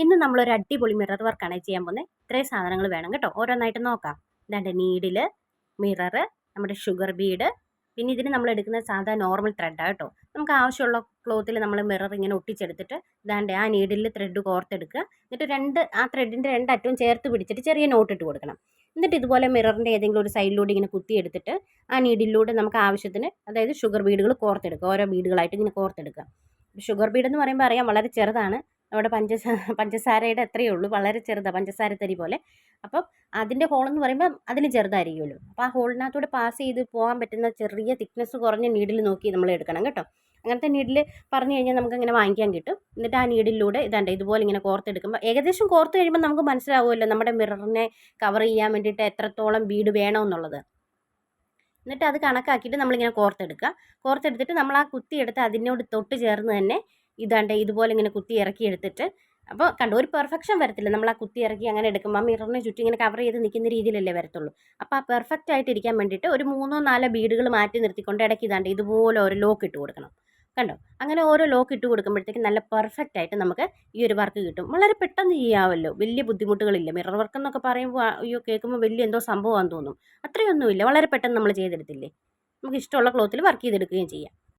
ഇന്ന് നമ്മളൊരു അടിപൊളി മിറർ വർക്കാണ് ചെയ്യാൻ പോകുന്നത് ഇത്രയും സാധനങ്ങൾ വേണം കേട്ടോ. ഓരോന്നായിട്ട് നോക്കാം. ഇതാണ്ട് നീഡിൽ മിററ് നമ്മുടെ ഷുഗർ ബീഡ് പിന്നെ ഇതിന് നമ്മൾ എടുക്കുന്ന സാധാ നോർമൽ ത്രെഡാണ് കേട്ടോ. നമുക്ക് ആവശ്യമുള്ള ക്ലോത്തിൽ നമ്മൾ മിറർ ഇങ്ങനെ ഒട്ടിച്ചെടുത്തിട്ട് ഇതാണ്ട് ആ നീഡിൽ ത്രെഡ് കോർത്തെടുക്കുക. എന്നിട്ട് രണ്ട് ആ ത്രെഡിന്റെ രണ്ടറ്റവും ചേർത്ത് പിടിച്ചിട്ട് ചെറിയ നോട്ട് ഇട്ട് കൊടുക്കണം. എന്നിട്ട് ഇതുപോലെ മിററിന്റെ ഏതെങ്കിലും ഒരു സൈഡിലൂടെ ഇങ്ങനെ കുത്തിയെടുത്തിട്ട് ആ നീഡിലൂടെ നമുക്ക് ആവശ്യത്തിന് അതായത് ഷുഗർ ബീഡുകൾ കോർത്തെടുക്കുക. ഓരോ ബീഡുകളായിട്ട് ഇങ്ങനെ കോർത്തെടുക്കുക. ഷുഗർ ബീഡ് എന്ന് പറയുമ്പോൾ അറിയാം വളരെ ചെറുതാണ്. നമ്മുടെ പഞ്ചസാര പഞ്ചസാരയുടെ അത്രയേ ഉള്ളൂ. വളരെ ചെറുതാണ് പഞ്ചസാര തരി പോലെ. അപ്പം അതിന്റെ ഹോളെന്ന് പറയുമ്പോൾ അതിന് ചെറുതായിരിക്കുമല്ലോ. അപ്പോൾ ആ ഹോളിനകത്തൂടെ പാസ് ചെയ്ത് പോകാൻ പറ്റുന്ന ചെറിയ തിക്നെസ് കുറഞ്ഞ നീഡിൽ നോക്കി നമ്മൾ എടുക്കണം കേട്ടോ. അങ്ങനത്തെ നീഡിൽ പറഞ്ഞു കഴിഞ്ഞാൽ നമുക്ക് ഇങ്ങനെ വാങ്ങിക്കാൻ കിട്ടും. എന്നിട്ട് ആ നീഡിലൂടെ ഇതാണ്ട് ഇതുപോലെ ഇങ്ങനെ കോർത്തെടുക്കുമ്പോൾ ഏകദേശം കോർത്ത് കഴിയുമ്പോൾ നമുക്ക് മനസ്സിലാവുമല്ലോ നമ്മുടെ മിററിനെ കവർ ചെയ്യാൻ വേണ്ടിയിട്ട് എത്രത്തോളം ബീഡ് വേണമെന്നുള്ളത്. എന്നിട്ട് അത് കണക്കാക്കിയിട്ട് നമ്മളിങ്ങനെ കോർത്തെടുക്കുക. കോർത്തെടുത്തിട്ട് നമ്മൾ ആ കുത്തിയെടുത്ത് അതിനോട് തൊട്ട് ചേർന്ന് തന്നെ ഇതാണ്ട് ഇതുപോലെ ഇങ്ങനെ കുത്തി ഇറക്കി എടുത്തിട്ട് അപ്പോൾ കണ്ടോ ഒരു പെർഫെക്ഷൻ വരത്തില്ല. നമ്മൾ ആ കുത്തി ഇറക്കി അങ്ങനെ എടുക്കുമ്പോൾ മിററിനെ ചുറ്റും ഇങ്ങനെ കവർ ചെയ്ത് നിൽക്കുന്ന രീതിയിലല്ലേ വരത്തുള്ളൂ. അപ്പോൾ ആ പെർഫെക്റ്റ് ആയിട്ട് ഇരിക്കാൻ വേണ്ടിയിട്ട് ഒരു മൂന്നോ നാലോ ബീഡുകൾ മാറ്റി നിർത്തിക്കൊണ്ട് ഇടയ്ക്ക് ഇതാണ്ട് ഇതുപോലെ ഒരു ലോക്ക് ഇട്ട് കൊടുക്കണം. കണ്ടോ? അങ്ങനെ ഓരോ ലോക്ക് ഇട്ട് കൊടുക്കുമ്പോഴത്തേക്കും നല്ല പെർഫെക്റ്റ് ആയിട്ട് നമുക്ക് ഈ ഒരു വർക്ക് കിട്ടും. വളരെ പെട്ടെന്ന് ചെയ്യാമല്ലോ വലിയ ബുദ്ധിമുട്ടുകളില്ല. മിറർ വർക്ക് എന്നൊക്കെ പറയുമ്പോൾ അയ്യോ കേൾക്കുമ്പോൾ വലിയ എന്തോ സംഭവമാണെന്ന് തോന്നും. അത്രയൊന്നുമില്ല. വളരെ പെട്ടെന്ന് നമ്മൾ ചെയ്തെടുത്തില്ലേ? നമുക്ക് ഇഷ്ടമുള്ള ക്ലോത്തിൽ വർക്ക് ചെയ്തെടുക്കുകയും ചെയ്യാം.